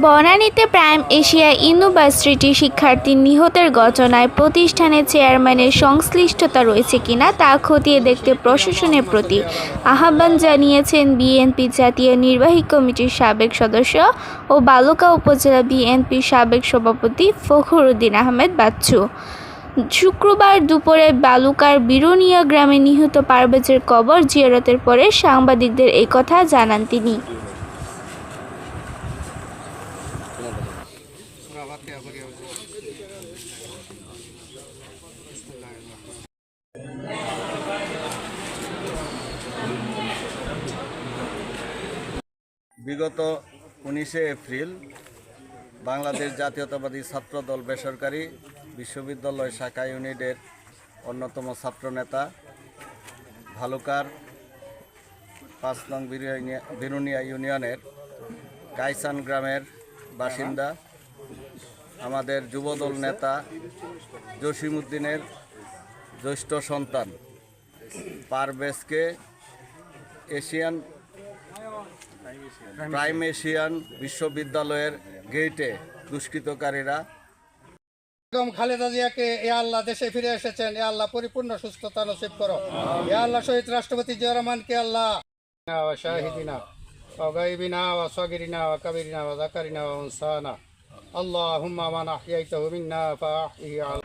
বনানীতে prime Asia university শিক্ষার্থী নিহতের ঘটনায় প্রতিষ্ঠানের চেয়ারম্যানের সংশ্লিষ্টতা রয়েছে কিনা তা খতিয়ে দেখতে প্রশাসনের প্রতি আহ্বান জানিয়েছেন বিএনপি জাতীয় নির্বাহী কমিটির সাবেক সদস্য ও বালুকা উপজেলা বিএনপির সাবেক সভাপতি ফখরুদ্দিন আহমেদ বাচ্চু। শুক্রবার দুপুরে বালুকার বিরুনিয়া গ্রামে নিহত পারভেজের কবর জিয়ারতের পরে সাংবাদিকদের এই কথা জানান তিনি। বিগত উনিশে এপ্রিল বাংলাদেশ জাতীয়তাবাদী ছাত্রদল বেসরকারি বিশ্ববিদ্যালয় শাখা ইউনিটের অন্যতম ছাত্রনেতা ভালুকার পাঁচ নং বিরুনিয়া- ইউনিয়নের কাইসান গ্রামের বাসিন্দা, আমাদের যুবদল নেতা জসিমউদ্দিনের জ্যৈষ্ঠ সন্তান পারভেজকে এশিয়ান প্রাইম এশিয়ান বিশ্ববিদ্যালয়ের গেটে দুষ্কৃতকারীরা বেগম খালেদা জিয়াকে এ আল্লাহ দেশে ফিরে এসেছেন এ আল্লাহ পরিপূর্ণ সুস্থতা নসিব করো এ আল্লাহ শহীদ রাষ্ট্রপতি জিয়া রহমানকে আল্লাহ ওয়া শাহিদিনা ওয়া গায়বিনা ওয়া সাগিরিনা ওয়া কাবিরিনা ওয়া যাকারিনা ওয়া উনসানা اللهم من أحييته منا فأحيه على